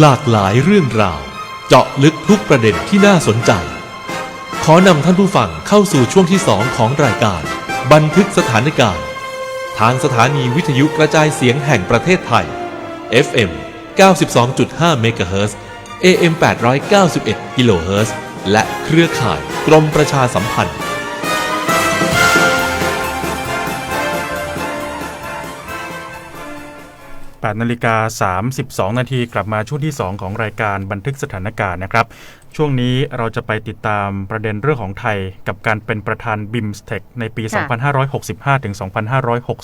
หลากหลายเรื่องราว เจาะลึกทุกประเด็นที่น่าสนใจ ขอนำท่านผู้ฟังเข้าสู่ช่วงที่2ของรายการ บันทึกสถานการณ์ ทางสถานีวิทยุกระจายเสียงแห่งประเทศไทย FM 92.5 MHz AM 891 kHz และเครือข่ายกรมประชาสัมพันธ์ 8นาฬิกา32 นาทีกลับมาช่วงที่ 2 ของรายการบันทึกสถานการณ์นะครับ ช่วงนี้เราจะไปติดตามประเด็นเรื่องของไทยกับการเป็นประธาน BIMSTEC ในปีค่ะ2565 ถึง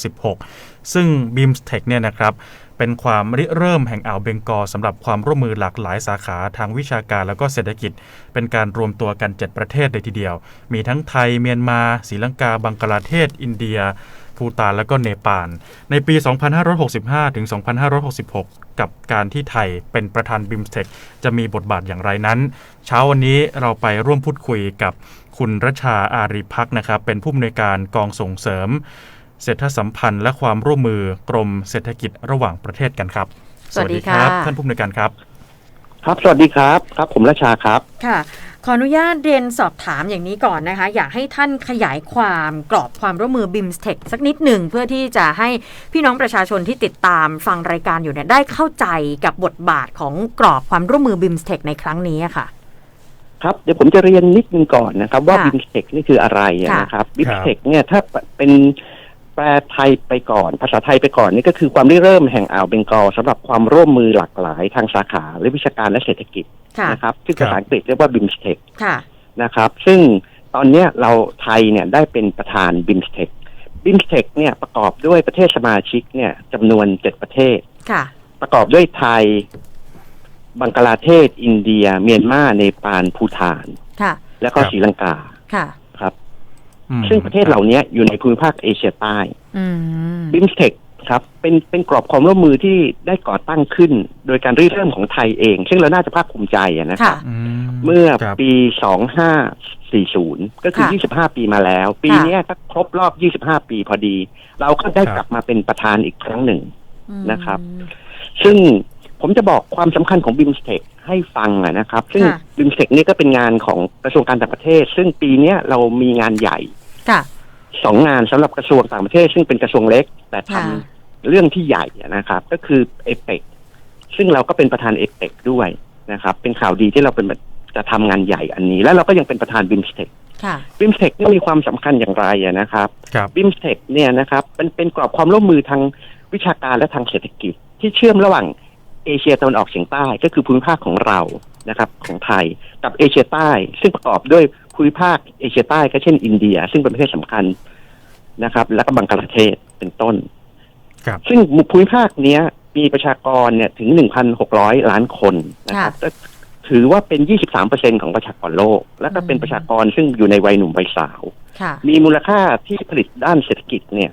2566 ซึ่ง BIMSTEC เนี่ยนะครับเป็นความริเริ่มแห่งอ่าวเบงกอลสำหรับความร่วมมือหลากหลายสาขาทางวิชาการแล้วก็เศรษฐกิจ เป็นการรวมตัวกัน 7 ประเทศเลยทีเดียว มีทั้งไทยเมียนมาศรีลังกาบังกลาเทศ อินเดีย ภูตานและก็เนปาล ในปี 2565 ถึง 2566 กับการที่ไทยเป็นประธานบิมสเทคจะมีบทบาทอย่างไรนั้น เช้าวันนี้เราไปร่วมพูดคุยกับคุณรชาอารีพักษ์นะครับ เป็นผู้อำนวยการกองส่งเสริม เศรษฐสัมพันธ์และความร่วมมือกรมเศรษฐกิจระหว่างประเทศกันครับ สวัสดีค่ะท่านผู้อำนวยการครับ ครับ สวัสดีครับ ครับ ผมราชาครับ ค่ะ ขออนุญาตเรียนสอบถามอย่างนี้ก่อนนะคะ อยากให้ท่านขยายความกรอบความร่วมมือ BIMSTEC สักนิดหนึ่งเพื่อที่จะให้พี่น้องประชาชนที่ติดตามฟังรายการอยู่เนี่ยได้เข้าใจกับบทบาทของกรอบความร่วมมือ BIMSTEC ในครั้งนี้อะค่ะ ครับเดี๋ยวผมจะเรียนนิดนึงก่อนนะครับ ว่าค่ะบิมสเทคนี่คืออะไรอะค่ะนะครับบิมสเทคเนี่ยถ้าเป็นแปลไทยไปก่อน ภาษาไทยไปก่อนนี่ก็คือความริเริ่มแห่งอ่าวเบงกอลสำหรับความร่วมมือหลากหลายทางสาขาและวิชาการและเศรษฐกิจค่ะ นะครับซึ่งครัภาบษาอังกฤษเรียกว่าบิมสเทคค่ะนะครับ ซึ่งตอนเนี้ยเราไทยเนี่ยได้เป็นประธานบิมสเทคบิมสเทคเนี่ยประกอบด้วยประเทศสมาชิกเนี่ยจำนวนเจ็ดประเทศค่ะประกอบด้วยไทย บังกลาเทศ อินเดีย เมียนมาเนปาลภูฐานค่ะและก็ครับศรีลังกาค่ะครับอืมซึ่งประเทศเหล่านี้อยู่ในภูมิภาคเอเชียใต้อืมบิมสเทค ครับเป็นเป็นกรอบความร่วมมือที่ได้ก่อตั้งขึ้น โดยการริเริ่มของไทยเอง ซึ่งเราน่าจะภาคภูมิใจอะนะคค่ะรับอืมเมื่อครับปี 2540 ก็คือค่ะ25 ปีมาแล้ว ปีค่ะเนี้ยก็ครบรอบ 25 ปีพอดี เราก็ได้กลับมาเป็นประธานอีกครั้งหนึ่งอืมนะครับ ซึ่งผมจะบอกความสำคัญของบิมสเทคให้ฟังอะนะครับ ซึ่งค่ะบิมสเทคนี่ก็เป็นงานของกระทรวงการต่างประเทศ ซึ่งปีเนี้ยเรามีงานใหญ่ค่ะสองงานสำหรับกระทรวงต่างประเทศ ซึ่งเป็นกระทรวงเล็ก แต่ทำค่ะ เรื่องที่ใหญ่อะนะครับ ก็คือเอเปกซึ่งเราก็เป็นประธานเอเปกด้วยนะครับ เป็นข่าวดีที่เราเป็นจะทำงานใหญ่อันนี้ แล้วเราก็ยังเป็นประธานบิมสเทคค่ะบิมสเทคนี่มีความสำคัญอย่างไรอะนะครับครับบิมสเทคเนี่ยนะครับเป็นเป็นกรอบความร่วมมือทางวิชาการและทางเศรษฐกิจ ที่เชื่อมระหว่างเอเชียตะวันออกเฉียงใต้ก็คือภูมิภาคของเรานะครับ ของไทยกับเอเชียใต้ ซึ่งประกอบด้วยภูมิภาคเอเชียใต้ก็เช่นอินเดีย ซึ่งเป็นประเทศสำคัญนะครับ แล้วก็บังกลาเทศเป็นต้นครับ ซึ่งภูมิภาคเนี้ย มีประชากรเนี่ยถึง 1,600 ล้านคนนะครับก็ถือว่าเป็น 23%ของประชากรโลก แล้วก็เป็นประชากรซึ่งอยู่ในวัยหนุ่มวัยสาวค่ะมีมูลค่าที่ผลิตด้านเศรษฐกิจเนี่ย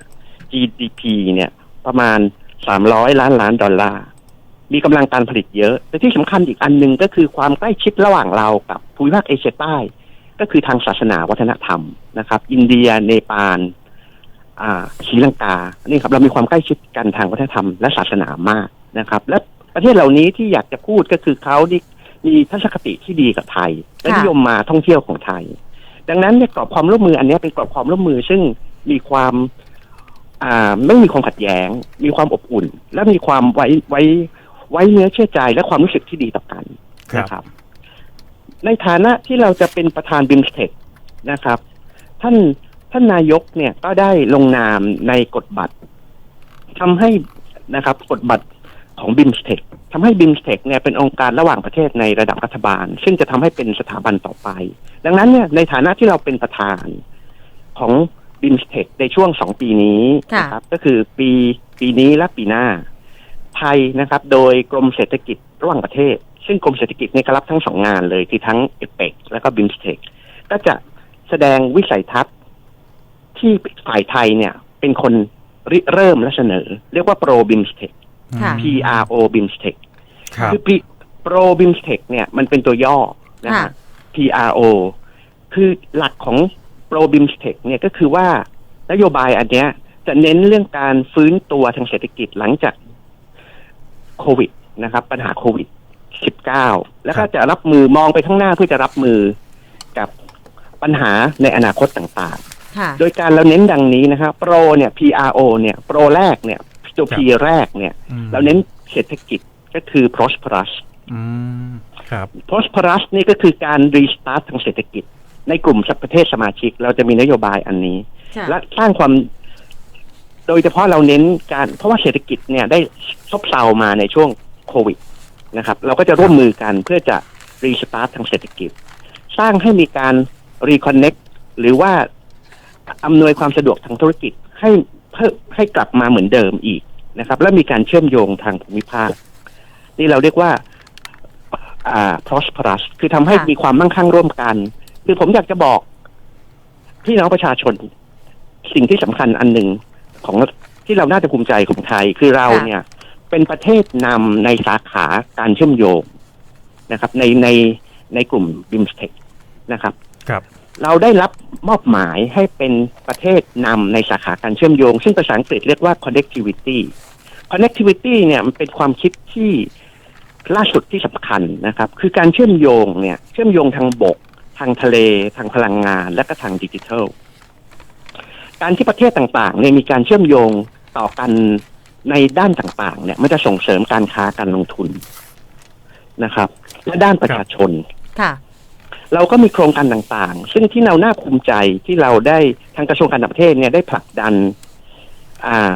GDP เนี่ยประมาณ 300 ล้านล้านดอลลาร์ มีกำลังการผลิตเยอะ แต่ที่สำคัญอีกอันหนึ่งก็คือความใกล้ชิดระหว่างเรากับภูมิภาคเอเชียใต้ ก็คือทางศาสนาวัฒนธรรมนะครับ อินเดีย เนปาลอ่า ศรีลังกานี่ครับเรามีความใกล้ชิดกันทางวัฒนธรรมและศาสนามากนะครับ และประเทศเหล่านี้ที่อยากจะพูดก็คือเขานี่มีทัศนคติที่ดีกับไทย และค่ะนิยมมาท่องเที่ยวของไทย ดังนั้นเนี่ยกรอบความร่วมมืออันเนี้ยเป็นกรอบความร่วมมือซึ่งมีความอ่าไม่มีความขัดแย้ง มีความอบอุ่น และมีความไว้ไว้ไว้เนื้อเชื่อใจและความรู้สึกที่ดีต่อกันครับนะครับ ในฐานะที่เราจะเป็นประธานบิมสเทคนะครับ ท่าน ท่านนายกเนี่ยก็ได้ลงนามในกฎบัตรทำให้นะครับกฎบัตรของบิมสเทคทำให้บิมสเทคเนี่ยเป็นองค์การระหว่างประเทศในระดับรัฐบาล ซึ่งจะทำให้เป็นสถาบันต่อไป ดังนั้นเนี่ยในฐานะที่เราเป็นประธานของบิมสเทคในช่วงสองปีนี้ค่ะนะครับก็คือปีปีนี้และปีหน้า ไทยนะครับ โดยกรมเศรษฐกิจระหว่างประเทศ ซึ่งกรมเศรษฐกิจเนี่ยก็รับทั้งสองงานเลยคือทั้งเอเปกและก็บิมสเทคก็จะแสดงวิสัยทัศน์ ที่ฝ่ายไทยเนี่ย เป็นคนริเริ่มและเสนอ เรียกว่าโปรบิมสเทคค่ะ PRO บิมสเทคครับคือโปรบิมสเทคเนี่ยมันเป็นตัวย่อนะค่ะฮะ PRO คือหลักของโปรบิมสเทคเนี่ยก็คือว่านโยบายอันเนี้ย จะเน้นเรื่องการฟื้นตัวทางเศรษฐกิจหลังจากโควิดนะครับ ปัญหาโควิด 19 แล้วก็ครับจะรับมือมองไปข้างหน้าเพื่อจะรับมือกับปัญหาในอนาคตต่างค่ะๆ โดยการเราเน้นดังนี้นะครับโปรเนี่ย PRO เนี่ยโปรแรกเนี่ยตัว P แรกเนี่ยอืมเราเน้นเศรษฐกิจก็คือ prosperous อืมครับ prosperous นี่ก็คือการ restart ทางเศรษฐกิจ ในกลุ่มประเทศสมาชิก เราจะมีนโยบายอันนี้ค่ะและสร้างความ โดยเฉพาะเราเน้นการ เพราะว่าเศรษฐกิจเนี่ยได้ซบเซามาในช่วงโควิดนะครับ เราก็จะร่วมมือกันเพื่อจะรีสตาร์ททางเศรษฐกิจ สร้างให้มีการรีคอนเน็กหรือว่า อำนวยความสะดวกทางธุรกิจให้เพิ่มให้กลับมาเหมือนเดิมอีกนะครับ และมีการเชื่อมโยงทางภูมิภาค นี่เราเรียกว่าอ่า prosperous คือทำให้ค่ะมีความมั่งคั่งร่วมกัน คือผมอยากจะบอกพี่น้องประชาชนสิ่งที่สำคัญอันหนึ่งของที่เราน่าจะภูมิใจของไทย คือเราเนี่ย เป็นประเทศนำในสาขาการเชื่อมโยงนะครับ ในในในกลุ่มบิมสเทคนะครับ ครับ เราได้รับมอบหมายให้เป็นประเทศนำในสาขาการเชื่อมโยง ซึ่งภาษาอังกฤษเรียกว่า connectivity connectivity เนี่ยมันเป็นความคิดที่ล่าสุดที่สำคัญนะครับ คือการเชื่อมโยงเนี่ย เชื่อมโยงทางบก ทางทะเล ทางพลังงาน และก็ทางดิจิทัล การที่ประเทศต่างๆเนี่ยมีการเชื่อมโยงต่อกันในด้านต่างๆ เนี่ย มันจะส่งเสริมการค้าการลงทุนนะครับ และด้านประชาชนค่ะ เราก็มีโครงการต่างๆ ซึ่งที่เราน่าภูมิใจที่เราได้ทางกระทรวงการต่างประเทศเนี่ยได้ผลักดันอ่า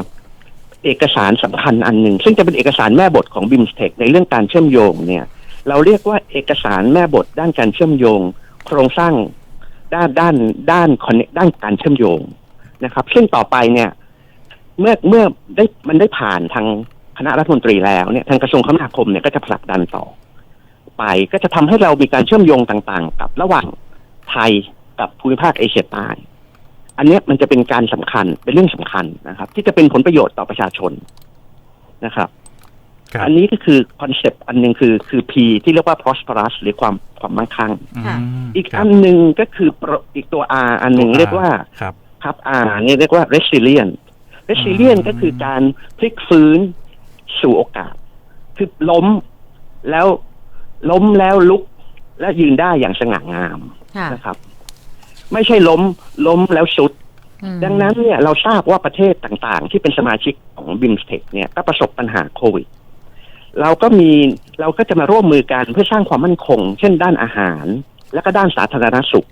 เอกสารสำคัญอันหนึ่ง ซึ่งจะเป็นเอกสารแม่บทของ BIMSTEC ในเรื่องการเชื่อมโยงเนี่ย เราเรียกว่าเอกสารแม่บทด้านการเชื่อมโยง โครงสร้างด้านด้านด้าน connect ด้านการเชื่อมโยงนะครับ ซึ่งต่อไปเนี่ยเมื่อเมื่อได้มันได้ผ่านทางคณะรัฐมนตรีแล้วเนี่ยทางกระทรวงคมนาคมเนี่ยก็จะผลักดันต่อ ไปก็จะทำให้เรามีการเชื่อมโยงต่างๆ กับระหว่างไทยกับภูมิภาคเอเชียใต้อันเนี้ยมันจะเป็นการสำคัญเป็นเรื่องสำคัญนะครับ ที่จะเป็นผลประโยชน์ต่อประชาชนนะครับครับ อันนี้ก็คือคอนเซปต์อันหนึ่งคือคือ P ที่เรียกว่า prosperous หรือความความมั่งคั่งค่ะมอีกครัอับนหนึ่งก็คือ pro- อีกตัว R อันหนึ่งตัว R เรียกว่าครับครับ R นี่เรียกว่า resilient resilient อืมก็คือการพลิกฟื้นสู่โอกาส คือล้มแล้ว ล้มแล้วลุกและยืนได้อย่างสง่างามค่ะนะครับ ไม่ใช่ล้มล้มแล้วสุด อืมดังนั้นเนี่ยเราทราบว่าประเทศต่างๆ ที่เป็นสมาชิกของบิมสเทคเนี่ยก็ประสบปัญหาโควิด เราก็มีเราก็จะมาร่วมมือกันเพื่อสร้างความมั่นคง เช่นด้านอาหาร และก็ด้านสาธารณสุข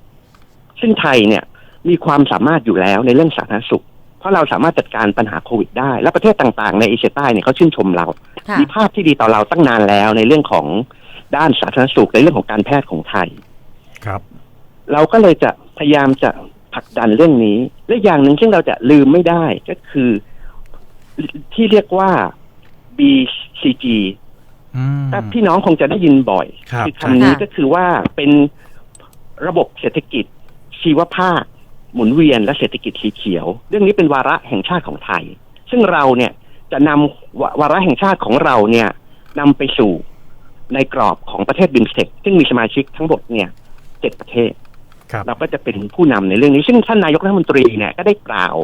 ซึ่งไทยเนี่ยมีความสามารถอยู่แล้วในเรื่องสาธารณสุข เพราะเราสามารถจัดการปัญหาโควิดได้ และประเทศต่างๆ ในเอเชียใต้เนี่ยเขาชื่นชมเรา ค่ะมีภาพที่ดีต่อเราตั้งนานแล้วในเรื่องของ ด้านสาธารณสุขในเรื่องของการแพทย์ของไทย ครับ เราก็เลยจะพยายามจะผลักดันเรื่องนี้ และอย่างหนึ่งซึ่งเราจะลืมไม่ได้ก็คือที่เรียกว่า BCG อืมถ้าพี่น้องคงจะได้ยินบ่อยครับคำนี้ค่ะก็คือว่าเป็นระบบเศรษฐกิจชีวภาคหมุนเวียนและเศรษฐกิจสีเขียว เรื่องนี้เป็นวาระแห่งชาติของไทย ซึ่งเราเนี่ยจะนำวาวาระแห่งชาติของเราเนี่ยนำไปสู่ ในกรอบของประเทศบิมสเทคซึ่งมีสมาชิกทั้งหมดเนี่ยเจ็ดประเทศครับเราก็จะเป็นผู้นำในเรื่องนี้ ซึ่งท่านนายกรัฐมนตรีเนี่ยก็ได้กล่าว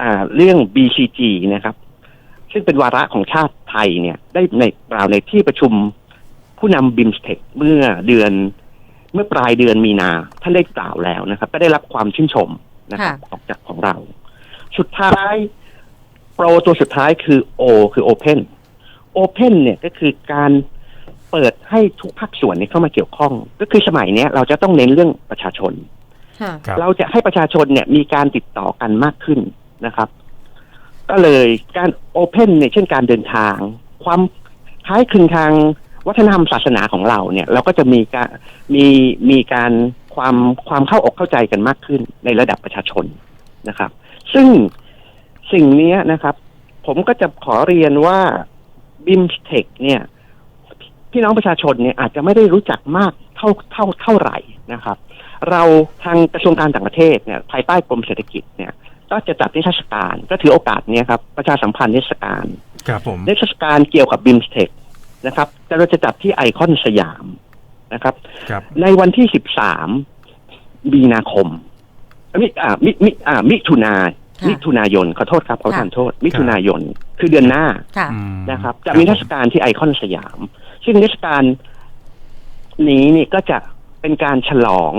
อ่าเรื่อง BCG นะครับ ซึ่งเป็นวาระของชาติไทยเนี่ย ได้ในกล่าวในที่ประชุมผู้นำบิมสเทคเมื่อเดือนเมื่อปลายเดือนมีนา ท่านได้กล่าวแล้วนะครับ ก็ได้รับความชื่นชมนะครับออกจากของเรา สุดท้าย โปรตัวสุดท้ายคือ O คือ Open Open เนี่ยก็คือการ เปิดให้ทุกภาคส่วนเนี่ยเข้ามาเกี่ยวข้อง ก็คือสมัยเนี้ยเราจะต้องเน้นเรื่องประชาชนค่ะครับเราจะให้ประชาชนเนี่ยมีการติดต่อกันมากขึ้นนะครับ ก็เลยการโอเพนเนี่ยเช่นการเดินทาง ความคล้ายคลึงทางวัฒนธรรมศาสนาของเราเนี่ย เราก็จะมีการมีมีการความความเข้าอกเข้าใจกันมากขึ้นในระดับประชาชนนะครับ ซึ่งสิ่งเนี้ยนะครับ ผมก็จะขอเรียนว่าบิมสเทคเนี่ย พี่น้องประชาชนเนี่ยอาจจะไม่ได้รู้จักมากเท่าเท่าเท่าไหร่นะครับ เราทางกระทรวงการต่างประเทศเนี่ยภายใต้กรมเศรษฐกิจเนี่ยก็จะจัดนิทรรศการก็ถือโอกาสเนี้ยครับประชาสัมพันธ์นิทรรศการครับผมนิทรรศการเกี่ยวกับบิมสเทคนะครับแต่เราจะจัดที่ไอคอนสยามนะครับครับในวันที่13มีนาคมเอ้ยมิอ่ามิมิอ่ามิถุนาค่ะมิถุนายนขอโทษครับขอประทานค่ะโทษ มิถุนายนคือเดือนหน้าค่ะอืมนะครับ จะมีเทรรศการที่ไอคอนสยาม ซึ่งเทศกาลนี้นี่ก็จะเป็นการฉลอง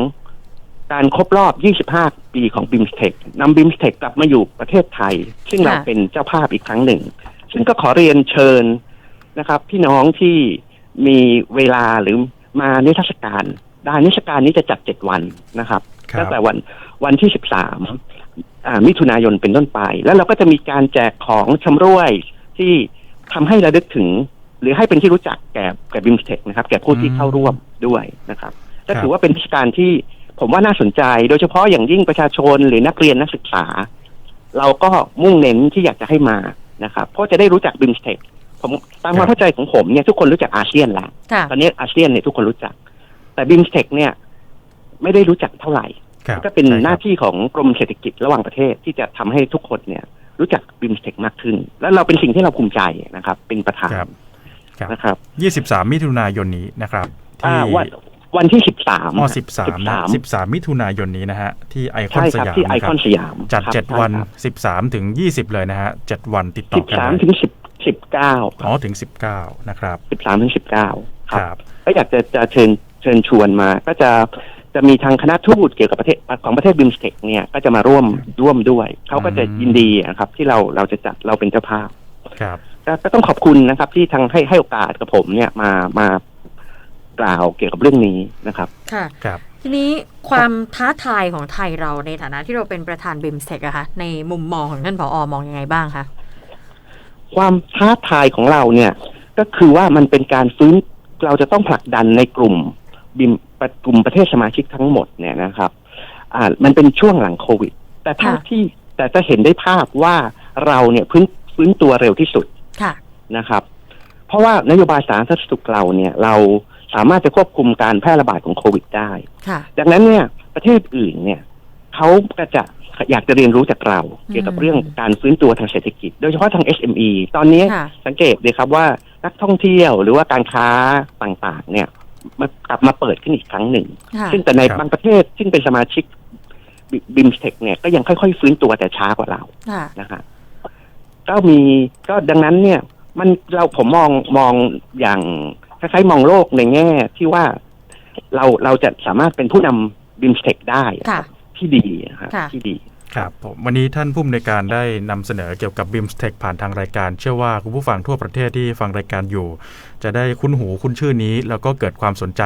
การครบรอบ 25 ปีของบิมสเท c นำบิมสเท c กลับมาอยู่ประเทศไทย ซึ่งเราค่ะเป็นเจ้าภาพอีกครั้งหนึ่ง ซึ่งก็ขอเรียนเชิญนะครับ พี่น้องที่มีเวลาหรือมานิทรรศการได้นิทรรศการนี้จะจัดเจ็ดวันนะครับครับตั้งแต่วันวันที่สิบสามมิถุนายนเป็นต้นไป แล้วเราก็จะมีการแจกของชำร่วยที่ทำให้ระลึกถึง หรือให้เป็นที่รู้จักแก่แก่บิมสเทคนะครับ แก่ผู้ที่เข้าร่วมด้วยนะครับก็ถือว่าเป็นเทศกาลที่ผมว่าน่าสนใจ โดยเฉพาะอย่างยิ่งประชาชนหรือนักเรียนนักศึกษา เราก็มุ่งเน้นที่อยากจะให้มานะครับ เพราะจะได้รู้จักบิมสเทคผมตามความเข้าใจของผมเนี่ยทุกคนรู้จักอาเซียนแล้วค่ะตอนนี้อาเซียนเนี่ยทุกคนรู้จัก แต่บิมสเทคเนี่ยไม่ได้รู้จักเท่าไหร่ครับก็เป็นใช่ครับหน้าที่ของกรมเศรษฐกิจระหว่างประเทศที่จะทำให้ทุกคนเนี่ย รู้จักบิมสเทคมากขึ้น แล้วเราเป็นสิ่งที่เราภูมิใจนะครับ เป็นประธาน ครับครับนะครับ23มิถุนายนนี้นะครับอ่าที่วันวันที่สิบสามม13นะ13มิถุนายนนี้นะฮะที่ไอคอนใช่สครับยามที่ไอนะคครับอนสยามจัดครับ7วันใช่ครับ13ถึง20เลยนะฮะ7วันติดต่อสิบกันสามเลยถึงสิบสิบเก้าอ๋อถึง19นะครับสิบสามถึงสิบเก้าคครับรับก็อยากจะจะเชิญเชิญชวนมาก็จะจะมีทางคณะทูตเกี่ยวกับประเทศของประเทศบิมสเทคเนี่ยก็จะมาร่วมร่วมด้วย เขาก็จะอืมยินดีนะครับ ที่เราเราจะจัดเราเป็นเจ้าภาพครับ ก็ก็ต้องขอบคุณนะครับ ที่ทางให้ให้โอกาสกับผมเนี่ยมามากล่าวเกี่ยวกับเรื่องนี้นะครับ ค่ะครับทีนี้ความท้าทายของไทยเราในฐานะที่เราเป็นประธานบิมสเทคอะคะในมุมมองของท่านผออมองยังไงบ้างคะความท้าทายของเราเนี่ย ก็คือว่ามันเป็นการฟื้นเราจะต้องผลักดันในกลุ่มบิมกลุ่มประเทศสมาชิกทั้งหมดเนี่ยนะครับ อ่ามันเป็นช่วงหลังโควิด แต่ถ้าค่ะที่แต่จะเห็นได้ภาพว่าเราเนี่ยฟื้นฟื้นตัวเร็วที่สุด ค่ะนะครับ เพราะว่านโยบายสาธารณสุขเราเนี่ย เราสามารถจะควบคุมการแพร่ระบาดของโควิดได้ ค่ะ ดังนั้นเนี่ยประเทศอื่นเนี่ยเขาก็จะอยากจะเรียนรู้จากเรา เกี่ยวกับเรื่องการฟื้นตัวทางเศรษฐกิจ โดยเฉพาะทาง SME ตอนนี้ค่ะสังเกตเลยครับว่านักท่องเที่ยวหรือว่าการค้าต่างๆ เนี่ยมากลับมาเปิดขึ้นอีกครั้งหนึ่งค่ะซึ่งแต่ในครับบางประเทศซึ่งเป็นสมาชิกบิมสเทคเนี่ยก็ยังค่อยๆ ฟื้นตัวแต่ช้ากว่าเราค่ะนะครับ ก็มีก็ดังนั้นเนี่ย มันเราผมมองมองอย่างคล้ายๆมองโลกในแง่ที่ว่าเราเราจะสามารถเป็นผู้นำบิมสเทคได้ค่ะที่ดีนะครับค่ะที่ดี ครับผมวันนี้ท่านผู้อำนวยการได้นำเสนอเกี่ยวกับ BIMSTEC ผ่านทางรายการ เชื่อว่าคุณผู้ฟังทั่วประเทศที่ฟังรายการอยู่ จะได้คุ้นหูคุ้นชื่อนี้ แล้วก็เกิดความสนใจ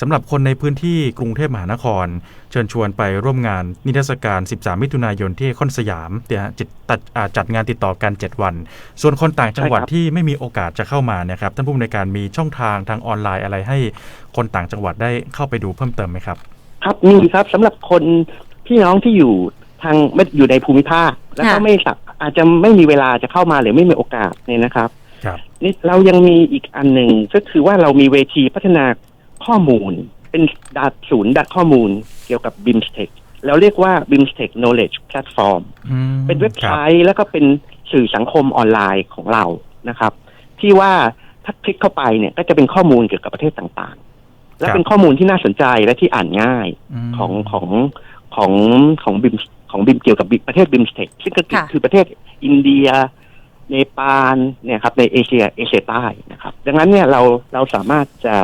สำหรับคนในพื้นที่กรุงเทพมหานคร เชิญชวนไปร่วมงานนิทรรศการ 13 มิถุนายนที่ไอคอนสยามเดี๋ยวจิตตัดอ่าจัดงานติดต่อกัน 7 วัน ส่วนคนต่างจังหวัดใช่ครับที่ไม่มีโอกาสจะเข้ามาเนี่ยครับท่านผู้อำนวยการมีช่องทางทางออนไลน์อะไรให้คนต่างจังหวัดได้เข้าไปดูเพิ่มเติมไหมครับ ครับมีครับสำหรับคนพี่น้องที่อยู่ ทางไม่อยู่ในภูมิภาค แล้วก็ค่ะไม่สักอาจจะไม่มีเวลาจะเข้ามาหรือไม่มีโอกาสเนี่ยนะครับครับนี่เรายังมีอีกอันหนึ่งก็คือว่าเรามีเวทีพัฒนาข้อมูล เป็นดาศูนย์ดักข้อมูลเกี่ยวกับ BIMSTEC เราเรียกว่า BIMSTEC Knowledge Platform อืมเป็นเว็บคไซรับต์แล้วก็เป็นสื่อสังคมออนไลน์ของเรานะครับ ที่ว่าถ้าคลิกเข้าไปเนี่ยก็จะเป็นข้อมูลเกี่ยวกับประเทศต่างๆ และเป็นข้อมูลที่น่าสนใจและที่อ่านง่ายมของของของของบิม ของบิมเกี่ยวกับ BIM ประเทศบิมสเทคซึ่งก็คือค่ะคือประเทศอินเดียเนปาลเนี่ยครับในเอเชียเอเชียใต้นะครับ ดังนั้นเนี่ยเราเราสามารถจะ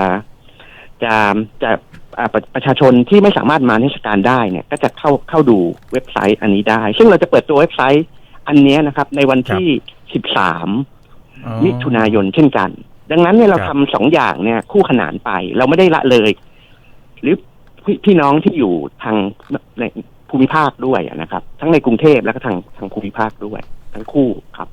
จะจะอ่าประประชาชนที่ไม่สามารถมาเทศกาลได้เนี่ย ก็จะเข้าเข้าดูเว็บไซต์อันนี้ได้ ซึ่งเราจะเปิดตัวเว็บไซต์อันเนี้ยนะครับ ในวันที่13อ๋อมิถุนายนเช่นกัน ดังนั้นเนี่ยเราครับทำสองอย่างเนี่ยคู่ขนานไป เราไม่ได้ละเลย หรือพี่พี่น้องที่อยู่ทางใน ภูมิภาคด้วยนะครับ ทั้งในกรุงเทพแล้วก็ทางทางภูมิภาคด้วย ทั้งคู่ครับ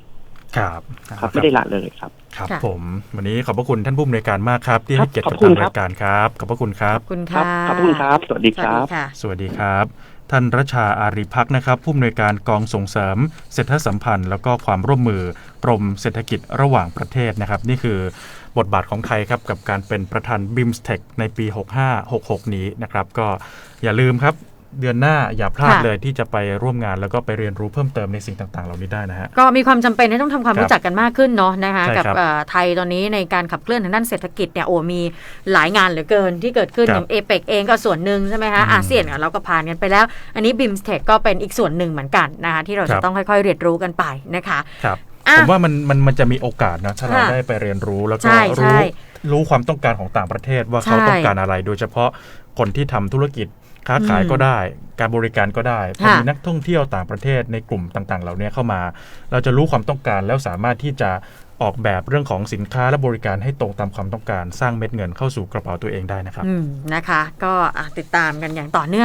ครับครับ ไม่ได้ละเลยครับ ครับค่ะผม วันนี้ขอบพระคุณท่านผู้อำนวยการมากครับ ที่ครัให้บเกียรติขอบกับคุณทางครับรายการครับ ขอบพระคุณครับ ขอบคุณครัค่ะขอบคุณครับ สวัสดีสควัสรัดีบค่ะสวัสดีครับ ท่านรัชชาอาริพักษ์นะครับ ผู้อำนวยการกองส่งเสริม เศรษฐสัมพันธ์ แล้วก็ความร่วมมือกรมเศรษฐกิจระหว่างประเทศนะครับ นี่คือบทบาทของไทยครับ กับการเป็นประธาน BIMSTEC ในปี 6566 นี้นะครับ ก็อย่าลืมครับ เดือนหน้าอย่าพลาดค่ะ เลยที่จะไปร่วมงาน แล้วก็ไปเรียนรู้เพิ่มเติมในสิ่งต่าง ๆ เหล่านี้ได้นะฮะ ก็มีความจำเป็นที่ต้องทำความครับรู้จักกันมากขึ้นเนาะนะคะใช่กับครับเอ่อไทยตอนนี้ในการขับเคลื่อนทางด้านเศรษฐกิจเนี่ยโอ้มีหลายงานเหลือเกินที่เกิดขึ้นคอรับย่างเอเปกเองก็ส่วนหนึ่งใช่ไหมคะอืมอาเซียนกับเราก็ผ่านกันไปแล้ว อันนี้บิมสเทคก็เป็นอีกส่วนหนึ่งเหมือนกันนะคะที่เราครัจะบ ต้องค่อย ๆ เรียนรู้กันไปนะคะครับ อะ ผมว่ามันมันมันจะมีโอกาสนะถ้าเราค่ะได้ไปเรียนรู้แล้วก็ใช่ใช่รู้รู้ความต้องการของต่างประเทศว่าเขาใช่ต้องการอะไร โดยเฉพาะคนที่ทำธุรกิจ ค้าขายอืมก็ได้ การบริการก็ได้พอค่ะมีนักท่องเที่ยวต่างประเทศในกลุ่มต่างๆ เหล่านี้เข้ามา เราจะรู้ความต้องการแล้วสามารถที่จะออกแบบเรื่องของสินค้าและบริการให้ตรงตามความต้องการ สร้างเม็ดเงินเข้าสู่กระเป๋าตัวเองได้นะครับอืมนะคะ ก็อะติดตามกันอย่างต่อเนื่อง